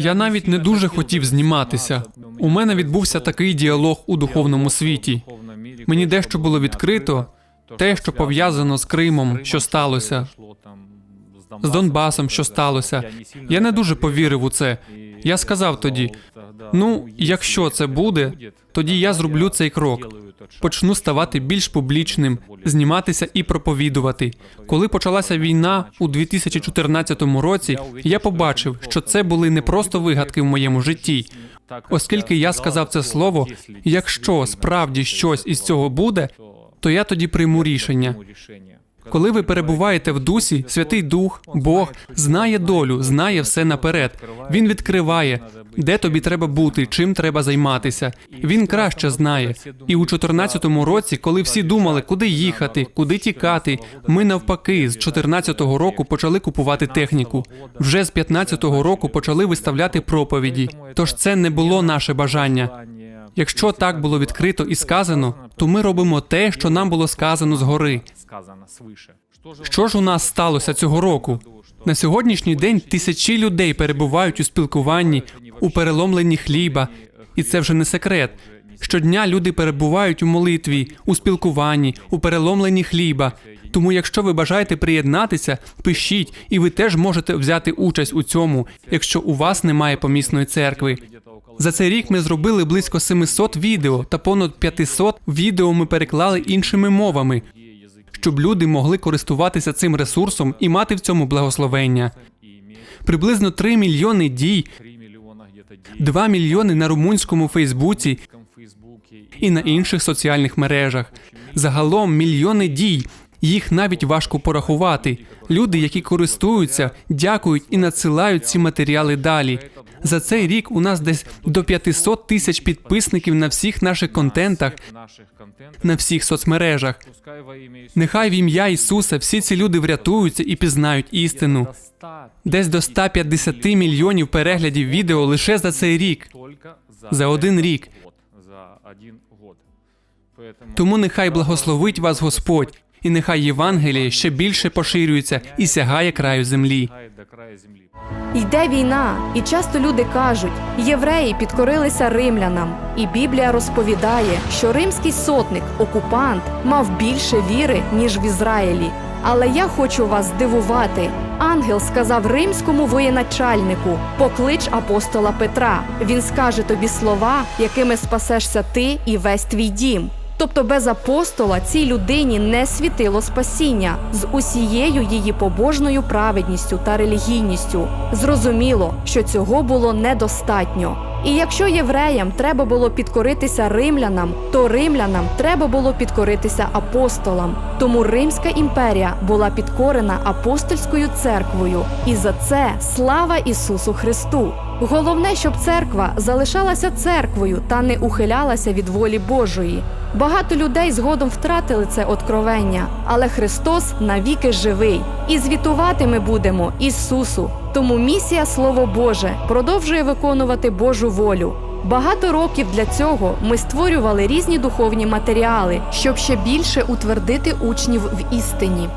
Я навіть не дуже хотів зніматися. У мене відбувся такий діалог у духовному світі. Мені дещо було відкрито, те, що пов'язано з Кримом, що сталося, з Донбасом, що сталося. Я не дуже повірив у це. Я сказав тоді: ну, якщо це буде, тоді я зроблю цей крок. Почну ставати більш публічним, зніматися і проповідувати. Коли почалася війна у 2014 році, я побачив, що це були не просто вигадки в моєму житті. Оскільки я сказав це слово, якщо справді щось із цього буде, то я тоді прийму рішення. Коли ви перебуваєте в дусі, Святий Дух, Бог знає долю, знає все наперед. Він відкриває, де тобі треба бути, чим треба займатися. Він краще знає. І у 14-му році, коли всі думали, куди їхати, куди тікати, ми навпаки з 14-го року почали купувати техніку. Вже з 15-го року почали виставляти проповіді. Тож це не було наше бажання. Якщо так було відкрито і сказано, то ми робимо те, що нам було сказано згори. Що ж у нас сталося цього року? На сьогоднішній день тисячі людей перебувають у спілкуванні, у переломленні хліба, і це вже не секрет. Щодня люди перебувають у молитві, у спілкуванні, у переломленні хліба. Тому, якщо ви бажаєте приєднатися, пишіть, і ви теж можете взяти участь у цьому, якщо у вас немає помісної церкви. За цей рік ми зробили близько 700 відео та понад 500 відео ми переклали іншими мовами, щоб люди могли користуватися цим ресурсом і мати в цьому благословення. Приблизно 3 мільйони дій, 2 мільйони на румунському Фейсбуці і на інших соціальних мережах. Загалом мільйони дій. Їх навіть важко порахувати. Люди, які користуються, дякують і надсилають ці матеріали далі. За цей рік у нас десь до 500 тисяч підписників на всіх наших контентах, на всіх соцмережах. Нехай в ім'я Ісуса всі ці люди врятуються і пізнають істину. Десь до 150 мільйонів переглядів відео лише за цей рік. За один рік. Тому нехай благословить вас Господь, і нехай Євангеліє ще більше поширюється і сягає краю землі. Йде війна, і часто люди кажуть, євреї підкорилися римлянам. І Біблія розповідає, що римський сотник, окупант, мав більше віри, ніж в Ізраїлі. Але я хочу вас здивувати. Ангел сказав римському воєначальнику: поклич апостола Петра. Він скаже тобі слова, якими спасешся ти і весь твій дім. Тобто без апостола цій людині не світило спасіння з усією її побожною праведністю та релігійністю. Зрозуміло, що цього було недостатньо. І якщо євреям треба було підкоритися римлянам, то римлянам треба було підкоритися апостолам. Тому Римська імперія була підкорена апостольською церквою, і за це слава Ісусу Христу. Головне, щоб церква залишалася церквою та не ухилялася від волі Божої. Багато людей згодом втратили це откровення, але Христос навіки живий, і звітувати ми будемо Ісусу. Тому місія Слово Боже продовжує виконувати Божу волю. Багато років для цього ми створювали різні духовні матеріали, щоб ще більше утвердити учнів в істині.